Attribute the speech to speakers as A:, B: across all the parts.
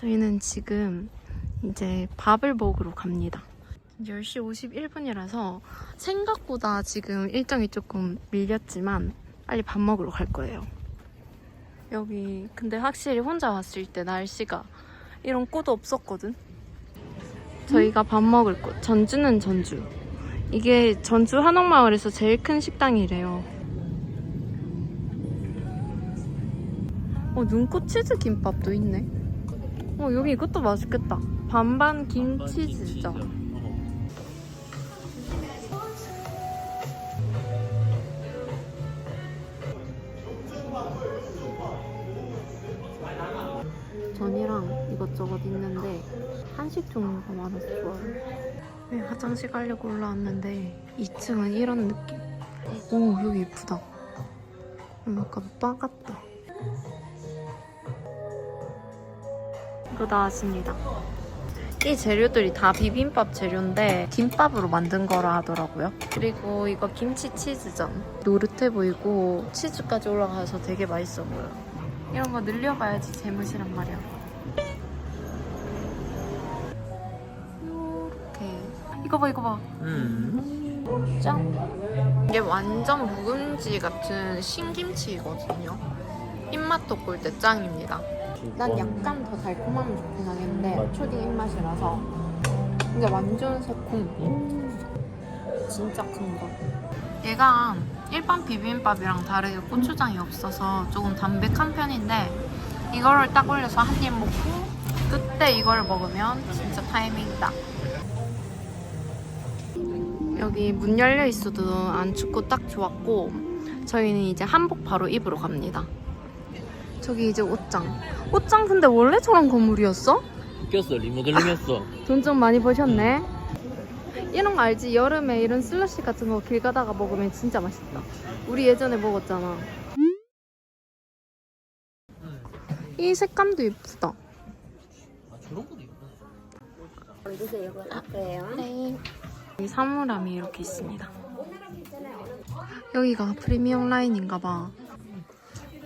A: 저희는 지금 이제 밥을 먹으러 갑니다. 10시 51분이라서 생각보다 지금 일정이 조금 밀렸지만 빨리 밥 먹으러 갈 거예요. 여기 근데 확실히 혼자 왔을 때 날씨가 이런 꽃 없었거든. 저희가 밥 먹을 곳 전주는 전주. 이게 전주 한옥마을에서 제일 큰 식당이래요. 어 눈꽃 치즈 김밥도 있네. 어 여기 이것도 맛있겠다. 반반 김치즈죠. 전이랑 이것저것 있는데 한식 종류가 많아서 좋아요. 네, 화장실 가려고 올라왔는데 2층은 이런 느낌. 오 여기 예쁘다. 음, 약간 바 같다. 이거 나왔습니다. 이 재료들이 다 비빔밥 재료인데 김밥으로 만든 거라 하더라고요. 그리고 이거 김치 치즈전. 노릇해 보이고 치즈까지 올라가서 되게 맛있어 보여. 이런 거 늘려봐야지 재무시란 말이야. 이렇게 이거 봐 이거 봐.
B: 음.
A: 짠. 이게 완전 묵은지 같은 신김치거든요. 입맛 돋굴 때 짱입니다. 난 약간 더 달콤하면 좋긴 하겠는데 초딩 입맛이라서 근데 완전 새콤. 진짜 큰 거. 얘가 일반 비빔밥이랑 다르게 고추장이 없어서 조금 담백한 편인데 이거를 딱 올려서 한 입 먹고 그때 이걸 먹으면 진짜 타이밍이다. 여기 문 열려 있어도 안 춥고 딱 좋았고 저희는 이제 한복 바로 입으러 갑니다. 저기 이제 옷장. 옷장 근데 원래 저런 건물이었어?
B: 꼈어 리모델링했어
A: 돈 좀 많이 버셨네. 이런 거 알지? 여름에 이런 슬러시 같은 거 길 가다가 먹으면 진짜 맛있다. 우리 예전에 먹었잖아. 이 색감도 예쁘다.
B: 아 저런 것도 있구나
C: 드세요. 그래요.
A: 네. 이 사물함이 이렇게 있습니다. 여기가 프리미엄 라인인가 봐.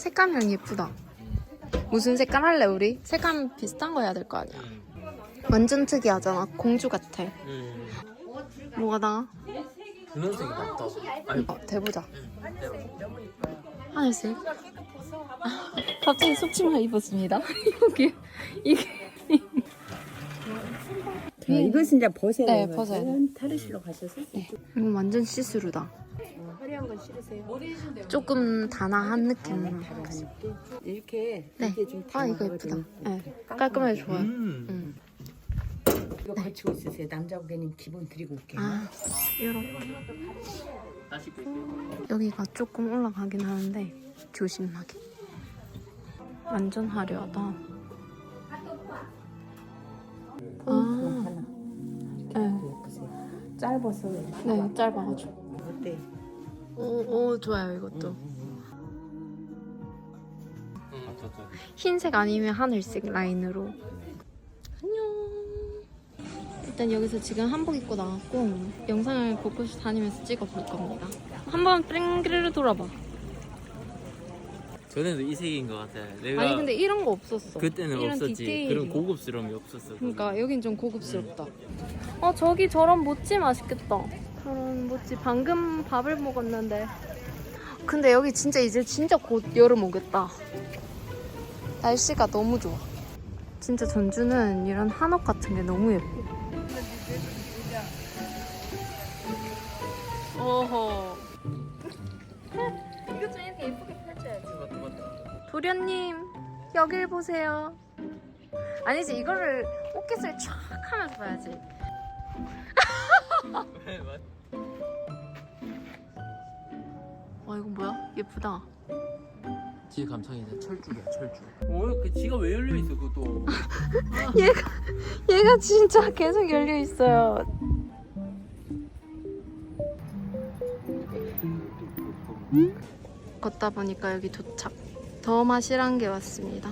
A: 색감 이 예쁘다. 무슨 색깔 할래 우리? 색감 비슷한 거 해야 될 거 아니야. 완전 특이하잖아. 공주 같아.
B: 음.
A: 뭐가 나?
B: 분홍색이 낫다 아니
A: 어, 대보자. 하늘색. 아, 갑자기 속치마 입었습니다. 이게 이게
C: 자, 이것은 이제 벗어야
A: 네,
C: 돼요.
A: 벗어야
C: 이건 탈의실로 가셔서
A: 이거 완전 시스루다.
C: 화려한 건 싫으세요?
A: 조금 단아한 느낌.
C: 이렇게
A: 네.
C: 이게 좀
A: 아 이거 예쁘다. 네. 깔끔하게 좋아요.
B: 음.
A: 음.
C: 이거 걸치고 있으세요. 남자 고객님 기본 드리고 올게요.
A: 아 이렇게
B: 볼게요
A: 여기가 조금 올라가긴 하는데 조심하게. 완전 화려하다. 아. 네,
C: 예쁘세요. 짧아서
A: 네 짧아가지고.
C: 어때?
A: 오, 오 좋아요 이것도.
B: 음, 좋죠.
A: 흰색 아니면 하늘색 라인으로. 안녕. 일단 여기서 지금 한복 입고 나왔고 영상을 곳곳이 다니면서 찍어볼 겁니다. 한번 뺑그르르 돌아봐.
B: 전에도 이 색인 것 같아 내가
A: 아니 근데 이런 거 없었어.
B: 그때는
A: 이런
B: 없었지
A: 디테일이.
B: 그런 고급스러움이 없었어
A: 그러니까 여긴 좀 고급스럽다. 어 저기 저런 모찌 맛있겠다. 저런 모찌 방금 밥을 먹었는데. 근데 여기 진짜 이제 진짜 곧 여름 오겠다. 날씨가 너무 좋아. 진짜 전주는 이런 한옥 같은 게 너무 예뻐. 어허. 이거 좀 이렇게 예쁘게 펼쳐야지.
B: 맞다 맞다
A: 도련님 여길 보세요. 아니지 이거를 옷깃을 촥 하면서 봐야지.
B: 왜, 맞-
A: 와 이거 뭐야? 예쁘다.
B: 뒤에 감성이네 철쭉이야 철쭉 뭐그 지가 왜 열려 있어 그것도
A: 얘가 얘가 진짜 계속 열려 있어요. 걷다 보니까 여기 도착. 더 마시란 게 왔습니다.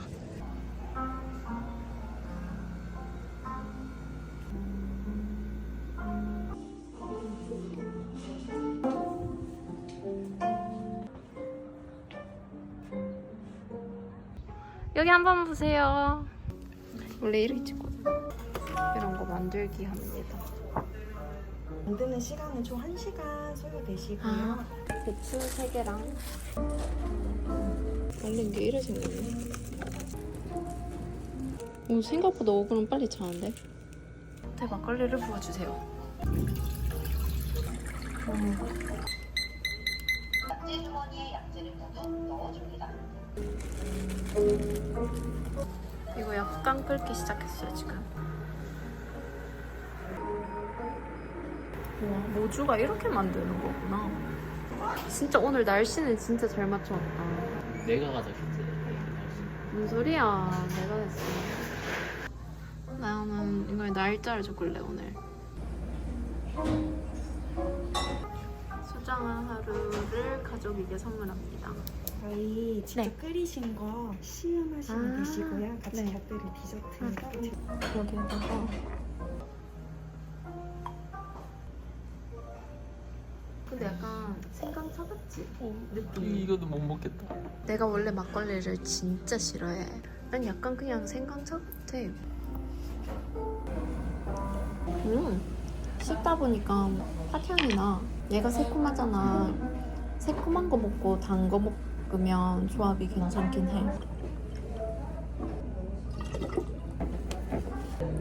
A: 보세요. 원래 이렇게 찍거든. 이런 거 만들기 합니다.
D: 만드는 시간은 총 1시간 소요되시고요.
A: 아, 배추 3개랑 말린 게 이래 생겼네. 오, 생각보다 오븐은 빨리 차는데? 대 막걸리를 부어주세요. 이거 약간 끓기 시작했어요 지금. 와 모주가 이렇게 만드는 거구나. 진짜 오늘 날씨는 진짜 잘 맞춰왔다.
B: 내가 가자 했지.
A: 무슨 소리야? 내가 됐어. 나는 이거 날짜를 적을래 오늘. 수정한 하루를 가족에게 선물합니다.
D: 저희 직접
A: 네.
D: 끓이신 거 시음하시면
A: 아,
D: 되시고요. 같이
A: 네.
D: 곁들일 디저트.
A: 여기다가 근데 약간 생강차 같지? 느낌.
B: 이거도 못 먹겠다.
A: 내가 원래 막걸리를 진짜 싫어해. 난 약간 그냥 생강차 같아. 음, 씹다 보니까 팥향이 나. 얘가 새콤하잖아. 새콤한 거 먹고 단 거 먹 으면 조합이 괜찮긴 해.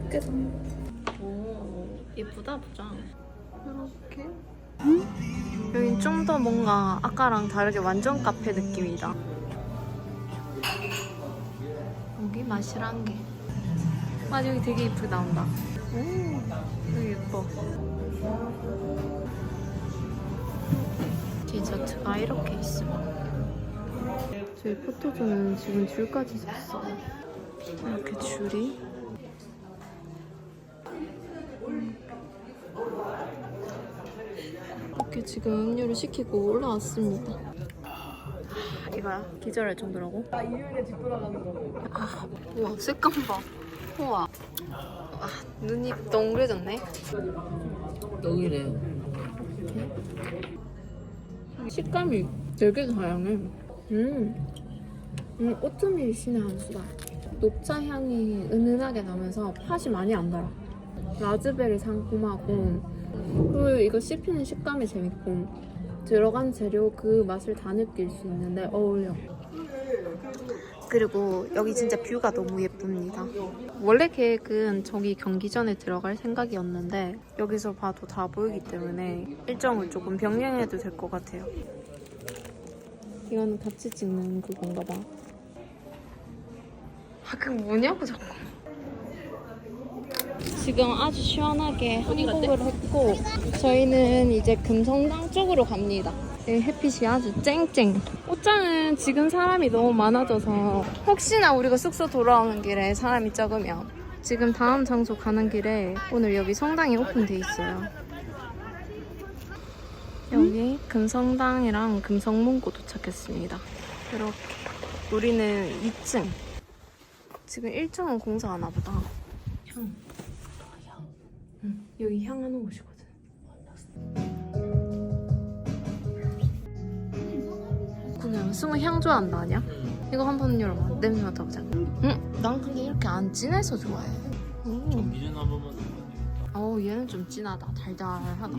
A: 끝. 오, 예쁘다 포장. 이렇게. 여긴 좀 더 뭔가 아까랑 다르게 완전 카페 느낌이다. 여기 마시란 게. 아 여기 되게 예쁘게 나온다. 오, 되게 예뻐. 디저트가 이렇게 있어. 저희 포토존은 지금 줄까지 섰어. 이렇게 줄이. 이렇게 지금 음료를 시키고 올라왔습니다. 이거야? 기절할 정도라고? 아, 이윤에 뒤돌아가는 거. 아, 우와, 색감 봐. 우와. 아, 눈이 동그래졌네.
B: 떡이래.
A: 식감이 되게 다양해. 음, 음 오트밀 신의 한 수다. 녹차 향이 은은하게 나면서 팥이 많이 안 달아. 라즈베리 상큼하고 그리고 이거 씹히는 식감이 재밌고 들어간 재료 그 맛을 다 느낄 수 있는데 어울려. 그리고 여기 진짜 뷰가 너무 예쁩니다. 원래 계획은 저기 경기전에 들어갈 생각이었는데 여기서 봐도 다 보이기 때문에 일정을 조금 변경해도 될 것 같아요. 이거는 같이 찍는 그건가 봐. 아, 그거 뭐냐고 자꾸. 지금 아주 시원하게 한복을 했고 저희는 이제 금성당 쪽으로 갑니다. 여기 햇빛이 아주 쨍쨍. 옷장은 지금 사람이 너무 많아져서 혹시나 우리가 숙소 돌아오는 길에 사람이 적으면 지금 다음 장소 가는 길에 오늘 여기 성당이 오픈돼 있어요. 여기 금성당이랑 금성문고 도착했습니다. 이렇게 우리는 2층. 지금 1층은 공사 하나 보다. 향. 응, 여기 향하는 곳이거든. 그냥 승우 향 좋아한다 아니야? 이거 한번 열어봐. 냄새 맡아보자. 응, 난 근데 이렇게 안 진해서 좋아해. 음.
B: 전기전 한 번만.
A: 어우 얘는 좀 진하다. 달달하다.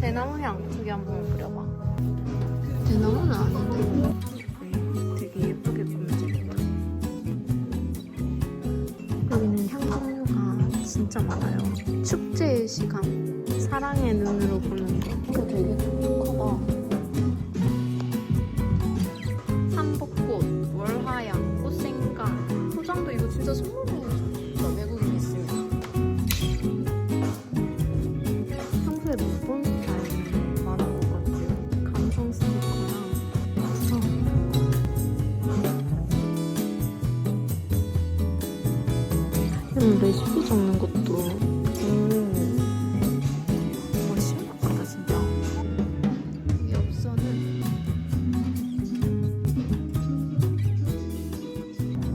A: 대나무 향 저기 한번 뿌려봐. 대나무는 아닌데. 이런 레시피 적는 것도 음. 와 신박하다 진짜. 이 엽서는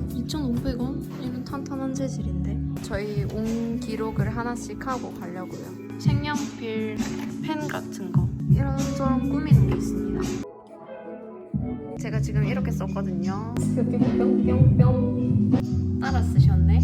A: 2,500원? 이건 탄탄한 재질인데. 저희 온 기록을 하나씩 하고 가려고요. 색연필, 펜 같은 거. 이런저런 꾸미는 게 있습니다. 제가 지금 이렇게 썼거든요. 뿅뿅뿅뿅. 따라 쓰셨네.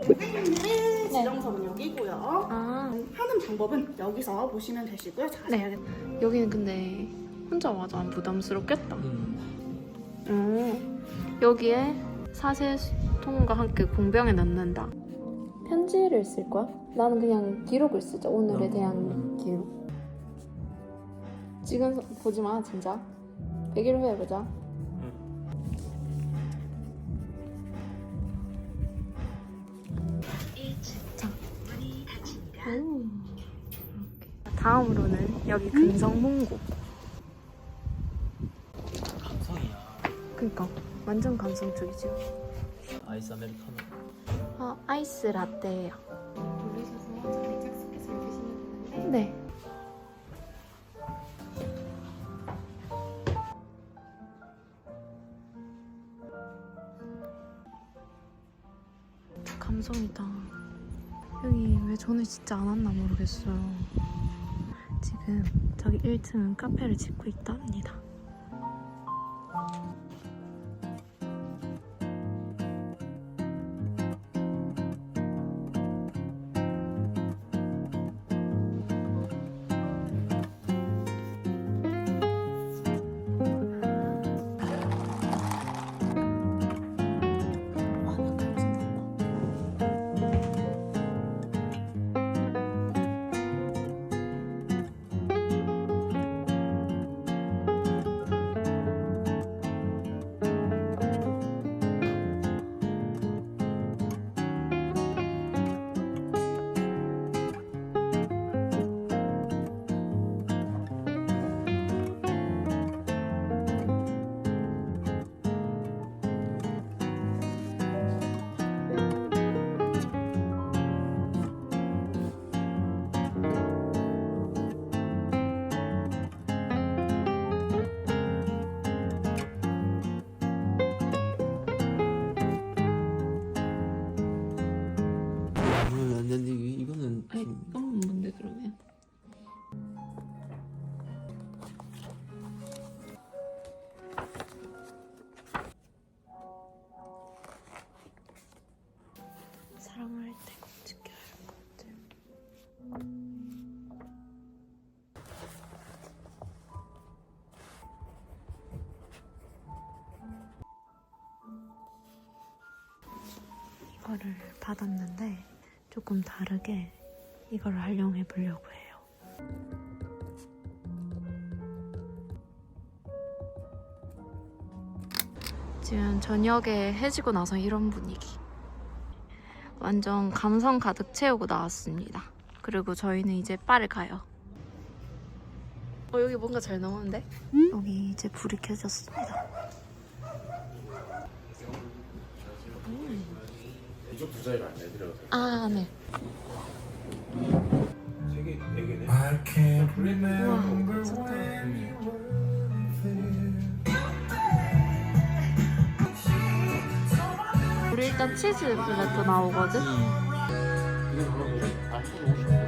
D: 네, 지정석은 여기고요.
A: 아,
D: 하는 방법은 여기서 보시면 되시고요. 자세하게
A: 여기는 근데 혼자 와도 안 부담스럽겠다.
B: 음.
A: 오, 여기에 사세통과 함께 공병에 넣는다. 편지를 쓸 거야? 나는 그냥 기록을 쓰자. 오늘에
B: 음.
A: 대한 기록. 지금 보지 마, 진짜. 100일 후에 보자. 자. 다음으로는 여기 금성문고.
B: 감성이야.
A: 그니까 완전 감성적이지.
B: 아이스 아메리카노.
A: 어, 아이스 라떼예요.
D: 올리셔서 자리 착석해서 드시면 되는데
A: 네. 감성이다. 여기 왜 전에 진짜 안 왔나 모르겠어요. 지금 저기 1층은 카페를 짓고 있답니다. 받았는데 조금 다르게 이걸 활용해 보려고 해요. 지금 저녁에 해지고 나서 이런 분위기. 완전 감성 가득 채우고 나왔습니다. 그리고 저희는 이제 바를 가요. 어, 여기 뭔가 잘 나오는데? 여기 이제 불이 켜졌습니다.
E: 이쪽 두 자리를 안 내드려도
A: 아, 네.
E: 세 개, 네 개네.
F: I can't
A: 우리 일단 치즈 플레트 나오거든? 음.
B: 이거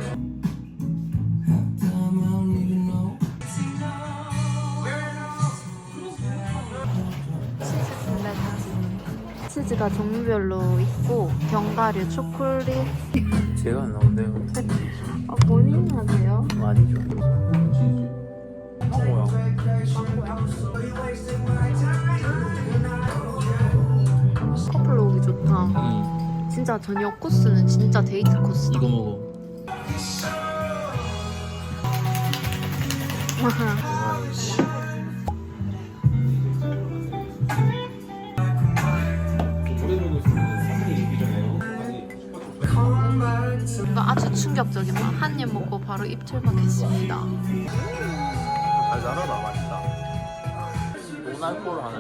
A: 블랙 치즈가 종류별로 있고 견과류, 초콜릿
B: 제가 안 나온대요.
A: 아 본인 하세요?
B: 아니죠. 뭐야?
A: 커플로 오기 좋다
B: 음,
A: 진짜 저녁 코스는 진짜 데이트 코스다
B: 이거 먹어.
A: 바로 입출박했습니다
B: 달달하다 맛있다. 노날코를 하나.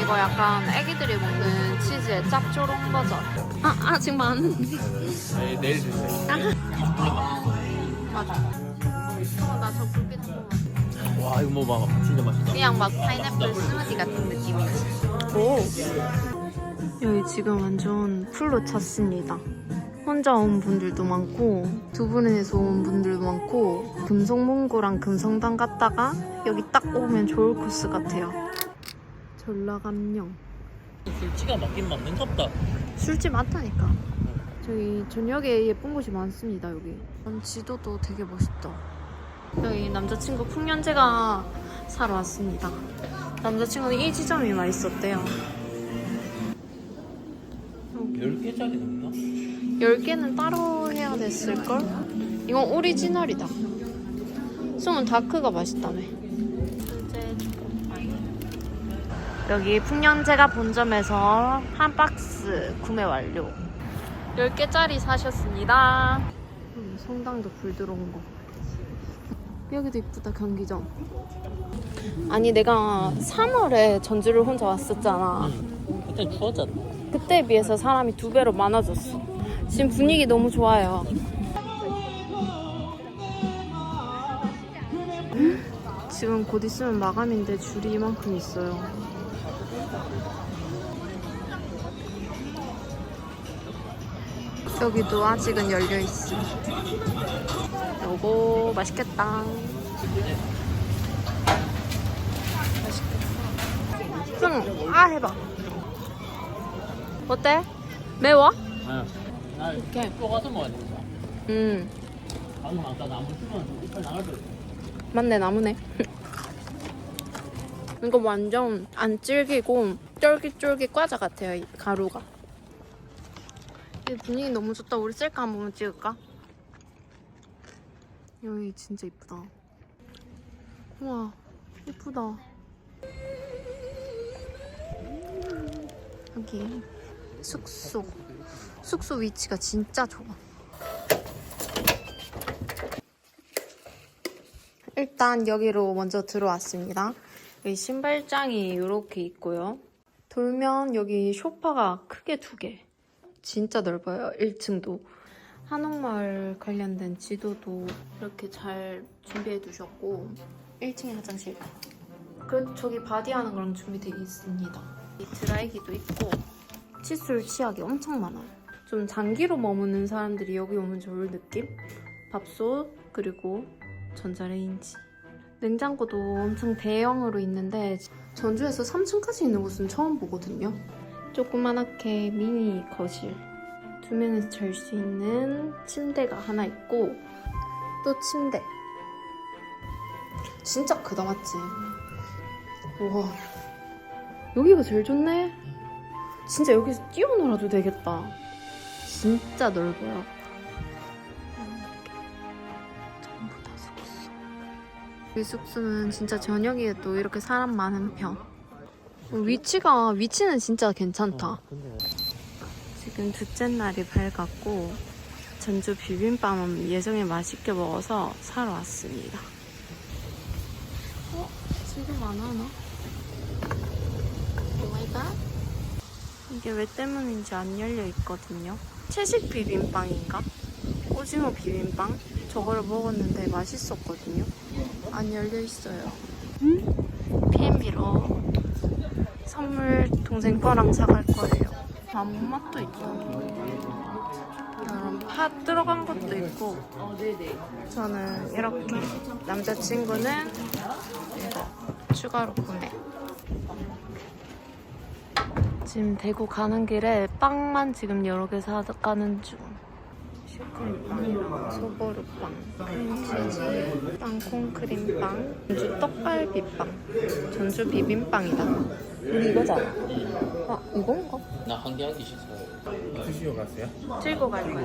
A: 이거 약간 애기들이 먹는 치즈의 짭조름 버전 아 아직 많은데
B: 네, 내일 주세요.
A: 맞아 어, 나저 불빛 한 번만
B: 와 이거 먹어봐 진짜 맛있다
A: 그냥 막 파인애플 스무디 같은 느낌이지. 오. 여기 지금 완전 풀로 찼습니다. 혼자 온 분들도 많고 두 분에서 온 분들도 많고 금성문고랑 금성당 갔다가 여기 딱 오면 좋을 코스 같아요. 전라감령.
B: 술치가 맞긴 맞는 갑다
A: 술집 많다니까. 저기 저녁에 예쁜 곳이 많습니다 여기. 음, 지도도 되게 멋있다. 여기 남자친구 풍년제가 사러 왔습니다. 남자친구는 이 지점이 맛있었대요.
B: 10개짜리 넘나?
A: 10개는 따로 해야 됐을걸? 이건 오리지널이다. 숨은 다크가 맛있다며. 여기 풍년제가 본점에서 한 박스 구매 완료. 10개짜리 사셨습니다. 음, 성당도 불 들어온 거. 여기도 이쁘다, 경기장. 아니, 내가 3월에 전주를 혼자 왔었잖아.
B: 그때 추웠잖아
A: 그때에 비해서 사람이 두 배로 많아졌어. 지금 분위기 너무 좋아요. 지금 곧 있으면 마감인데 줄이 이만큼 있어요. 여기도 아직은 열려 있어. 요거 맛있겠다. 맛있겠다. 응, 아 해봐. 어때? 매워?
B: 나
A: 이렇게.
B: 또 가서 먹어야 되겠다
A: 음,
B: 방금 아까 나무 주면 이빨 나갈 뻔
A: 맞네 나무네. 이거 완전 안 질기고 쫄깃쫄깃 과자 같아요 이 가루가. 이 분위기 너무 좋다. 우리 셀카 한 번만 찍을까? 여기 진짜 이쁘다. 우와 이쁘다. 여기 숙소. 숙소 위치가 진짜 좋아. 일단 여기로 먼저 들어왔습니다. 여기 신발장이 이렇게 있고요. 돌면 여기 소파가 크게 두 개. 진짜 넓어요. 1층도. 한옥마을 관련된 지도도 이렇게 잘 준비해 두셨고 1층에 화장실. 그 저기 바디하는 거랑 준비되어 있습니다. 이 드라이기도 있고 칫솔 치약이 엄청 많아요. 좀 장기로 머무는 사람들이 여기 오면 좋을 느낌? 밥솥 그리고 전자레인지. 냉장고도 엄청 대형으로 있는데 전주에서 3층까지 있는 곳은 처음 보거든요. 조그만하게 미니 거실. 두 명이서 잘 수 있는 침대가 하나 있고 또 침대. 진짜 크다 맞지? 와 여기가 제일 좋네. 진짜 여기서 뛰어놀아도 되겠다. 진짜 넓어요. 전부 다 숙소. 이 숙소는 진짜 저녁에도 이렇게 사람 많은 편. 어, 위치가 위치는 진짜 괜찮다.
B: 근데
A: 지금 둘째 날이 밝았고 전주 비빔밥은 예정에 맛있게 먹어서 사러 왔습니다. 어? 지금 안 하나? 오마이갓. 이게 왜 때문인지 안 열려 있거든요. 채식 비빔빵인가? 오징어 비빔빵? 저거를 먹었는데 맛있었거든요. 안 열려 있어요. PMB로 선물 동생 거랑 사갈 거예요. 아무 맛도 있죠. 이런 팥 들어간 것도 있고. 저는 이렇게 남자친구는 이거 추가로 구매. 지금 대구 가는 길에 빵만 지금 여러 개 사가는 중. 슈크림빵, 소보루빵, 크림치즈, 땅콩 크림빵, 전주 떡갈비빵, 전주 비빔빵이다. 우리 이거잖아. 아, 이건가?
B: 나 한개한 개씩 사요
E: 드시러 가세요?
A: 들고 갈 거야.